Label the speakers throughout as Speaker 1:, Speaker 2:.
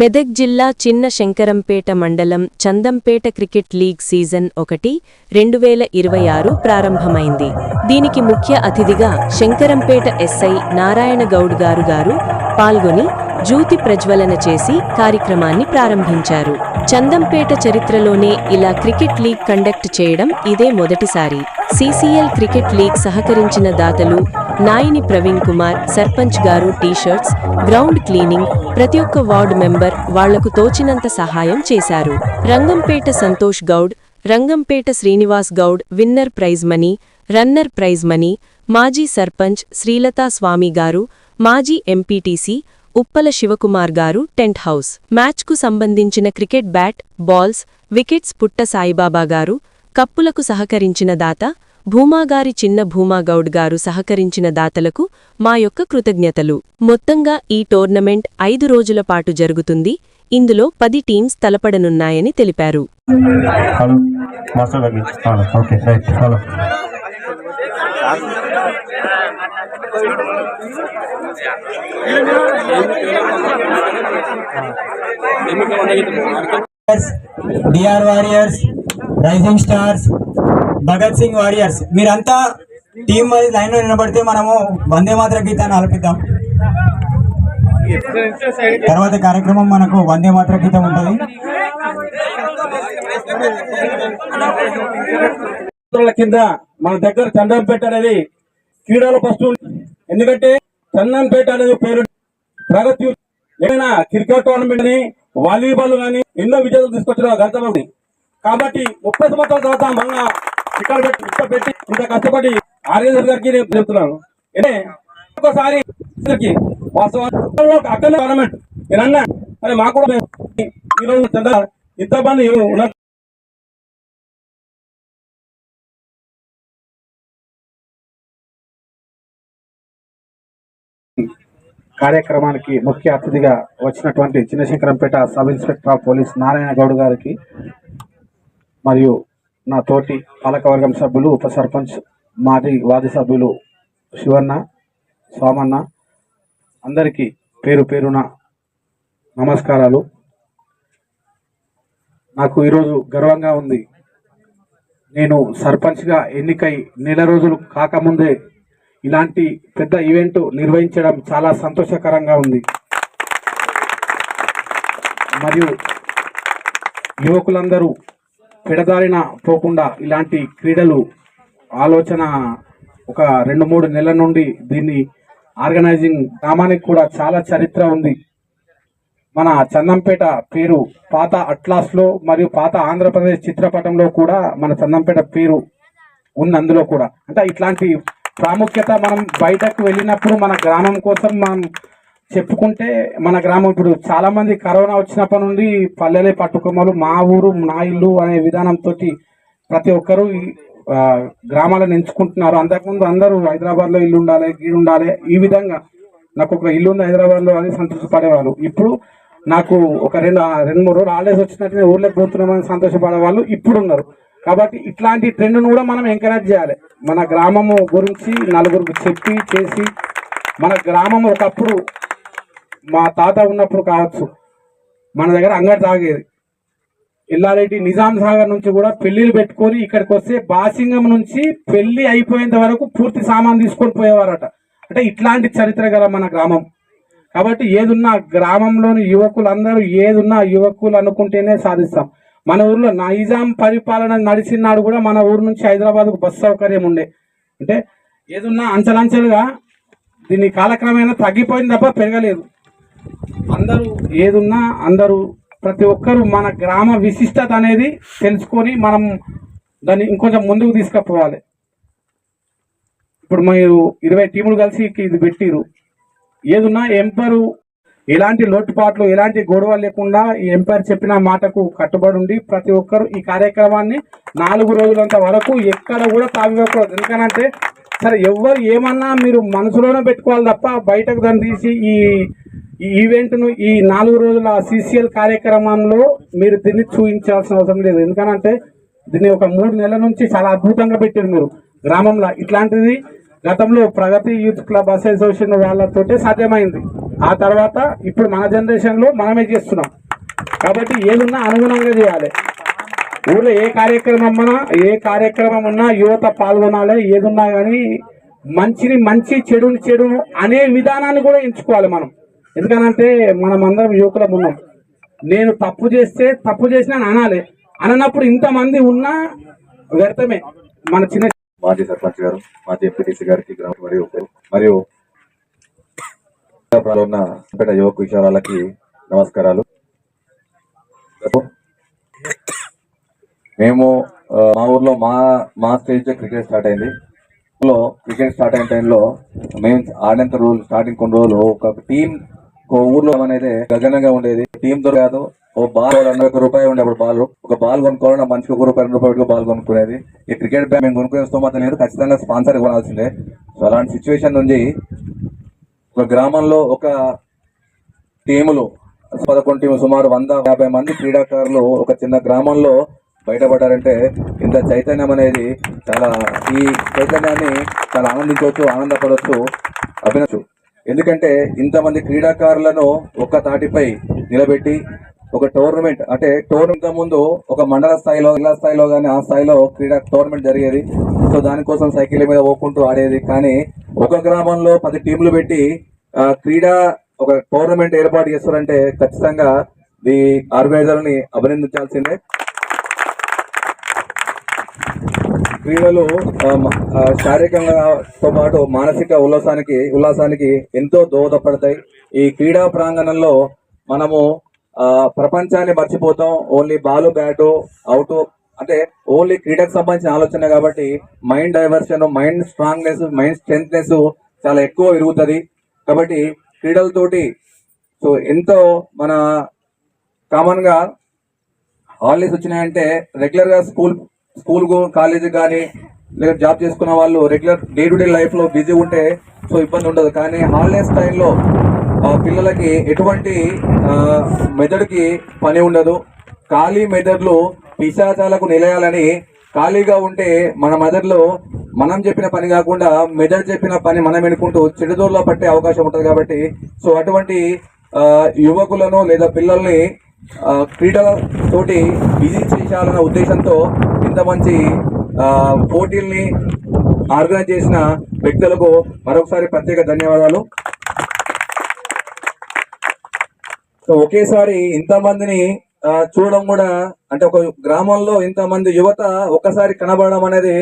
Speaker 1: మెదక్ జిల్లా చిన్న శంకరంపేట మండలం చందంపేట క్రికెట్ లీగ్ సీజన్ ఒకటి రెండు వేల ఇరవై ఆరు ప్రారంభమైంది. దీనికి ముఖ్య అతిథిగా శంకరంపేట ఎస్ఐ నారాయణ గౌడ్ గారు గారు పాల్గొని జ్యూతి ప్రజ్వలన చేసి కార్యక్రమాన్ని ప్రారంభించారు. చందంపేట చరిత్రలోనే ఇలా క్రికెట్ లీగ్ కండక్ట్ చేయడం ఇదే మొదటిసారి. సీసీఎల్ క్రికెట్ లీగ్ సహకరించిన దాతలు నాయిని ప్రవీణ్ కుమార్ సర్పంచ్ గారు టీషర్ట్స్ గ్రౌండ్ క్లీనింగ్ ప్రతి ఒక్క వార్డు మెంబర్ వాళ్ళకు తోచినంత సహాయం చేశారు. Rangampet Santosh Goud Rangampet Srinivas Goud winner prize money runner prize money మాజీ సర్పంచ్ శ్రీలతా స్వామి గారు మాజీ ఎంపీటీసీ ఉప్పల శివకుమార్ గారు టెంట్ హౌస్. మ్యాచ్కు సంబంధించిన క్రికెట్ బ్యాట్ బాల్స్ వికెట్స్ పుట్ట సాయిబాబా గారు కప్పులకు సహకరించిన దాత భూమాగారి చిన్న భూమాగౌడ్ గారు సహకరించిన దాతలకు మా యొక్క కృతజ్ఞతలు. మొత్తంగా ఈ టోర్నమెంట్ ఐదు రోజుల పాటు జరుగుతుంది. ఇందులో పది టీమ్స్ తలపడనున్నాయని తెలిపారు.
Speaker 2: హలో మాస్టర్ గారికి hello okay right hello.
Speaker 3: D R warriors rising stars Bhagat Singh warriors. మీరంతా టీం వైజ్ లైన్లో నిలబడితే మనము వందే మాత్ర గీతాన్ని ఆలపిద్దాం. తర్వాత కార్యక్రమం మనకు వందే మాత్ర గీతం ఉంటుంది.
Speaker 4: కింద మన దగ్గర చందంపేట అనేది క్రీడల ఫస్ట్ ఎందుకంటే చందంపేట అనేది పేరు ప్రగతి ఏదైనా క్రికెట్ టోర్నమెంట్ అని వాలీబాల్ కానీ ఎన్నో విజయాలు తీసుకొచ్చిన గతంలో కాబట్టి ముప్పై సంవత్సరాల తర్వాత మళ్ళా ఇక్కడ పెట్టి ఇక్కడ పెట్టి ఇంత కష్టపడి ఆర్ఎస్ గారికి నేను చెప్తున్నాను. అంటే ఒకసారి అందరికీ అక్కడ గవర్నమెంట్ నేను అన్నా అరే మాకు కూడా ఈరోజు చంద్ర ఇంతమంది ఉన్నారు? కార్యక్రమానికి ముఖ్య అతిథిగా వచ్చినటువంటి Chinnashankarampet sub inspector of police Narayana Goud గారికి మరియు నా తోటి పాలకవర్గం సభ్యులు ఉప సర్పంచ్ మాజీ వాది సభ్యులు శివన్న సోమన్న అందరికీ పేరు పేరున నమస్కారాలు. నాకు ఈరోజు గర్వంగా ఉంది. నేను సర్పంచ్గా ఎన్నికై నెల రోజులు కాకముందే ఇలాంటి పెద్ద ఈవెంట్ నిర్వహించడం చాలా సంతోషకరంగా ఉంది. మరియు యువకులందరూ పెడదారిన పోకుండా ఇలాంటి క్రీడలు ఆలోచన ఒక రెండు మూడు నెలల నుండి దీన్ని ఆర్గనైజింగ్ గ్రామానికి కూడా చాలా చరిత్ర ఉంది. మన చందంపేట పేరు పాత అట్లాస్లో మరియు పాత ఆంధ్రప్రదేశ్ చిత్రపటంలో కూడా మన చందంపేట పేరు ఉంది అందులో కూడా. అంటే ఇట్లాంటి ప్రాముఖ్యత మనం బయటకు వెళ్ళినప్పుడు మన గ్రామం కోసం మనం చెప్పుకుంటే మన గ్రామం ఇప్పుడు చాలా మంది కరోనా వచ్చినప్పటి నుండి పల్లెలే పట్టుకొమ్మలు మా ఊరు నా ఇల్లు అనే విధానంతో ప్రతి ఒక్కరూ గ్రామాలను ఎంచుకుంటున్నారు. అంతకుముందు అందరూ హైదరాబాద్లో ఇల్లు ఉండాలి గీడు ఉండాలి. ఈ విధంగా నాకు ఒక ఇల్లు ఉంది హైదరాబాద్లో అని సంతోషపడేవాళ్ళు. ఇప్పుడు నాకు ఒక రెండు రెండు మూడు రోజులు హాలిడేస్ వచ్చినట్టు ఊర్లోకి పోతున్నామని సంతోషపడేవాళ్ళు ఇప్పుడు ఉన్నారు కాబట్టి ఇట్లాంటి ట్రెండ్ను కూడా మనం ఎంకరేజ్ చేయాలి. మన గ్రామము గురించి నలుగురికి చెప్పి చేసి మన గ్రామం ఒకప్పుడు మా తాత ఉన్నప్పుడు కావచ్చు. మన దగ్గర అంగడి తాగేది ఎల్లారెడ్డి నిజాం సాగర్ నుంచి కూడా పెళ్ళిలు పెట్టుకొని ఇక్కడికి వస్తే బాసింగం నుంచి పెళ్ళి అయిపోయేంత వరకు పూర్తి సామాన్ తీసుకొని పోయేవారట. అంటే ఇట్లాంటి చరిత్ర గల మన గ్రామం. కాబట్టి ఏదున్నా గ్రామంలోని యువకులందరూ ఏదున్నా యువకులు అనుకుంటేనే సాధిస్తాం. మన ఊర్లో నైజాం పరిపాలన నడిచినాడు కూడా మన ఊరు నుంచి హైదరాబాద్కు బస్ సౌకర్యం ఉండే. అంటే ఏదున్నా అంచెలంచెలుగా దీన్ని కాలక్రమేణా తగ్గిపోయింది తప్ప పెరగలేదు. అందరూ ఏదున్నా అందరూ ప్రతి ఒక్కరూ మన గ్రామ విశిష్టత అనేది తెలుసుకొని మనం దాన్ని ఇంకొంచెం ముందుకు తీసుకుపోవాలి. ఇప్పుడు మీరు ఇరవై టీములు కలిసి ఇది పెట్టిరు ఏదున్నా ఎంపైరు ఎలాంటి లోటుపాట్లు ఎలాంటి గొడవలు లేకుండా ఈ ఎంపైర్ చెప్పిన మాటకు కట్టుబడి ఉండి ప్రతి ఒక్కరు ఈ కార్యక్రమాన్ని నాలుగు రోజులంత వరకు ఎక్కడ కూడా తావివ్వకూడదు. ఎందుకనంటే సరే ఎవరు ఏమన్నా మీరు మనసులోనే పెట్టుకోవాలి తప్ప బయటకు దాన్ని తీసి ఈ ఈ ఈవెంట్ను ఈ నాలుగు రోజుల సిసిఎల్ కార్యక్రమంలో మీరు దీన్ని చూపించాల్సిన అవసరం లేదు. ఎందుకనంటే దీన్ని ఒక మూడు నెలల నుంచి చాలా అద్భుతంగా పెట్టారు మీరు. గ్రామంలో ఇట్లాంటిది గతంలో ప్రగతి యూత్ క్లబ్ అసోసియేషన్ వాళ్ళతోటే సాధ్యమైంది. ఆ తర్వాత ఇప్పుడు మన జనరేషన్లో మనమే చేస్తున్నాం. కాబట్టి ఏదున్నా అనుగుణంగా చేయాలి. ఊళ్ళో ఏ కార్యక్రమం ఏ కార్యక్రమం ఉన్నా యువత పాల్గొనాలి. ఏదున్నా కానీ మంచిని మంచి చెడుని చెడును అనే విధానాన్ని కూడా ఎంచుకోవాలి మనం. ఎందుకనంటే మనం అందరం యువకులం ఉన్నాం. నేను తప్పు చేస్తే తప్పు చేసినా అని అనాలి. అననప్పుడు ఇంతమంది ఉన్నా వ్యర్థమే. మన చిన్న
Speaker 5: మాజీ సర్పంచ్ గారు మాజీ ఎంపీటీసీ గారికి గ్రామ మరియు మరియు ఉన్న పేట యువక విషయాలకి నమస్కారాలు. మేము మా ఊర్లో మా మా స్టేజ్ క్రికెట్ స్టార్ట్ అయింది. లో క్రికెట్ స్టార్ట్ అయిన టైంలో మేము ఆడినంత రోజులు స్టార్టింగ్ కొన్ని రోజులు ఒక టీం ఒక ఊర్లో అనేది గగనంగా ఉండేది టీమ్తో కాదు ఓ బాల్ రెండు ఒక రూపాయి ఉండే అప్పుడు బాల్ ఒక బాల్ కొనుక్కోవాలన్నా మనిషికి ఒక రూపాయి రెండు రూపాయలు బాల్ కొనుక్కునేది. ఈ క్రికెట్ బ్యాట్ మేము కొనుక్కునే స్తోమత లేదు ఖచ్చితంగా స్పాన్సర్ కొనాల్సిందే. సో అలాంటి సిచ్యువేషన్ నుంచి ఒక గ్రామంలో ఒక టీములు పదకొండు టీము సుమారు వంద యాభై మంది క్రీడాకారులు ఒక చిన్న గ్రామంలో బయటపడ్డారంటే ఇంత చైతన్యం అనేది చాలా ఈ చైతన్యాన్ని చాలా ఆనందించవచ్చు ఆనందపడవచ్చు అభినచ్చు ఎందుకంటే ఇంతమంది క్రీడాకారులను ఒక్క తాటిపై నిలబెట్టి ఒక టోర్నమెంట్ అంటే టోర్నమెంట్ ముందు ఒక మండల స్థాయిలో జిల్లా స్థాయిలో కానీ ఆ స్థాయిలో క్రీడా టోర్నమెంట్ జరిగేది. సో దానికోసం సైకిల్ మీద పోకుంటూ ఆడేది. కానీ ఒక గ్రామంలో పది టీంలు పెట్టి క్రీడా ఒక టోర్నమెంట్ ఏర్పాటు చేస్తారంటే ఖచ్చితంగా ఈ ఆర్గనైజర్ని అభినందించాల్సిందే. క్రీడలు శారీరకంగాతో పాటు మానసిక ఉల్లాసానికి ఉల్లాసానికి ఎంతో దోహదపడతాయి. ఈ క్రీడా ప్రాంగణంలో మనము ప్రపంచాన్ని మర్చిపోతాం. ఓన్లీ బాలు బ్యాటు అవుట్ అంటే ఓన్లీ క్రీడకు సంబంధించిన ఆలోచన కాబట్టి mind diversion mind strongness mind strengthness చాలా ఎక్కువ పెరుగుతుంది. కాబట్టి క్రీడలతోటి సో ఎంతో మన కామన్గా హాలిడేస్ వచ్చినాయంటే రెగ్యులర్గా స్కూల్ స్కూల్ కాలేజ్ కానీ లేదా జాబ్ చేసుకున్న వాళ్ళు రెగ్యులర్ డే టు డే లైఫ్లో బిజీ ఉంటే సో ఇబ్బంది ఉండదు. కానీ హాలిడేస్ టైంలో పిల్లలకి ఎటువంటి మెదడుకి పని ఉండదు. ఖాళీ మెదడులు పిశాచాలకు నిలయాలని ఖాళీగా ఉంటే మన మెదడులో మనం చెప్పిన పని కాకుండా మెదడు చెప్పిన పని మనం ఎన్నుకుంటూ చెడుదోర్లో పట్టే అవకాశం ఉంటుంది కాబట్టి సో అటువంటి యువకులను లేదా పిల్లల్ని క్రీడలతోటి బిజీ చేయాలన్న ఉద్దేశంతో ఇంత మంచి పోటీల్ని ఆర్గనైజ్ చేసిన వ్యక్తులకు మరొకసారి ప్రత్యేక ధన్యవాదాలు. సో ఒకేసారి ఇంతమందిని చూడడం కూడా అంటే ఒక గ్రామంలో ఇంతమంది యువత ఒక్కసారి కనబడడం అనేది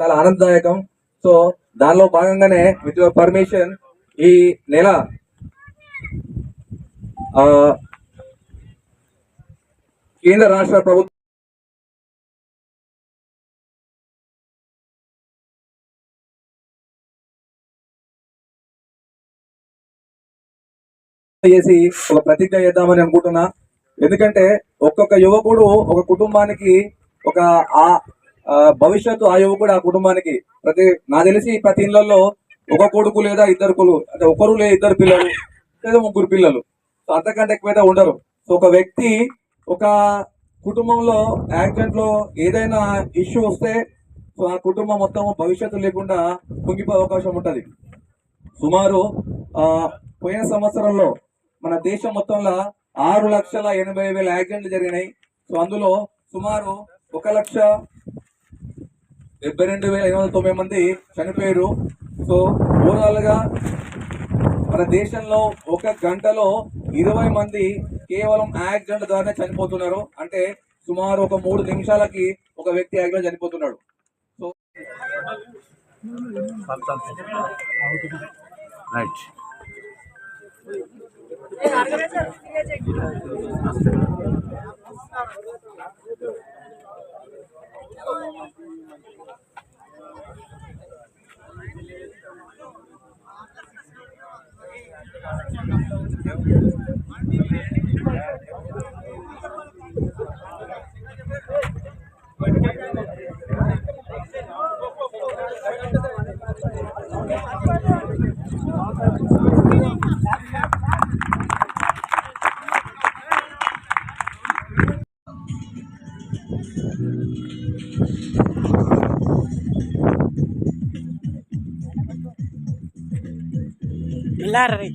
Speaker 5: చాలా ఆనందదాయకం. సో దానిలో భాగంగానే విత్ యువర్ పర్మిషన్ ఈ నెల కేంద్ర రాష్ట్ర ప్రభుత్వం చేసి ఒక ప్రతిజ్ఞ చేద్దామని అనుకుంటున్నా. ఎందుకంటే ఒక్కొక్క యువకుడు ఒక కుటుంబానికి ఒక ఆ భవిష్యత్తు ఆ యువకుడు ఆ కుటుంబానికి ప్రతి నా తెలిసి ప్రతి ఇళ్ళలో ఒక కొడుకు లేదా ఇద్దరు కొలు అంటే ఒకరు లేదా ఇద్దరు పిల్లలు లేదా ముగ్గురు పిల్లలు. సో అంతకంటే ఎక్కువైతే ఉండరు. సో ఒక వ్యక్తి ఒక కుటుంబంలో యాక్సిడెంట్లో ఏదైనా ఇష్యూ వస్తే సో ఆ కుటుంబం మొత్తం భవిష్యత్తు లేకుండా కుంగిపోయే అవకాశం ఉంటుంది. సుమారు ఆ, పోయిన సంవత్సరంలో మన దేశం మొత్తంలో ఆరు లక్షల ఎనభై వేల యాక్సిడెంట్లు జరిగినాయి. సో అందులో సుమారు ఒక లక్ష డెబ్బై రెండు వేల ఐదు వందల తొంభై మంది చనిపోయారు. సో ఓవరాల్గా మన దేశంలో ఒక గంటలో ఇరవై మంది కేవలం యాక్సిడెంట్ ద్వారానే చనిపోతున్నారు. అంటే సుమారు ఒక మూడు నిమిషాలకి ఒక వ్యక్తి accident చనిపోతున్నాడు. So
Speaker 6: Arkadaşlar dinleyecek. Larry.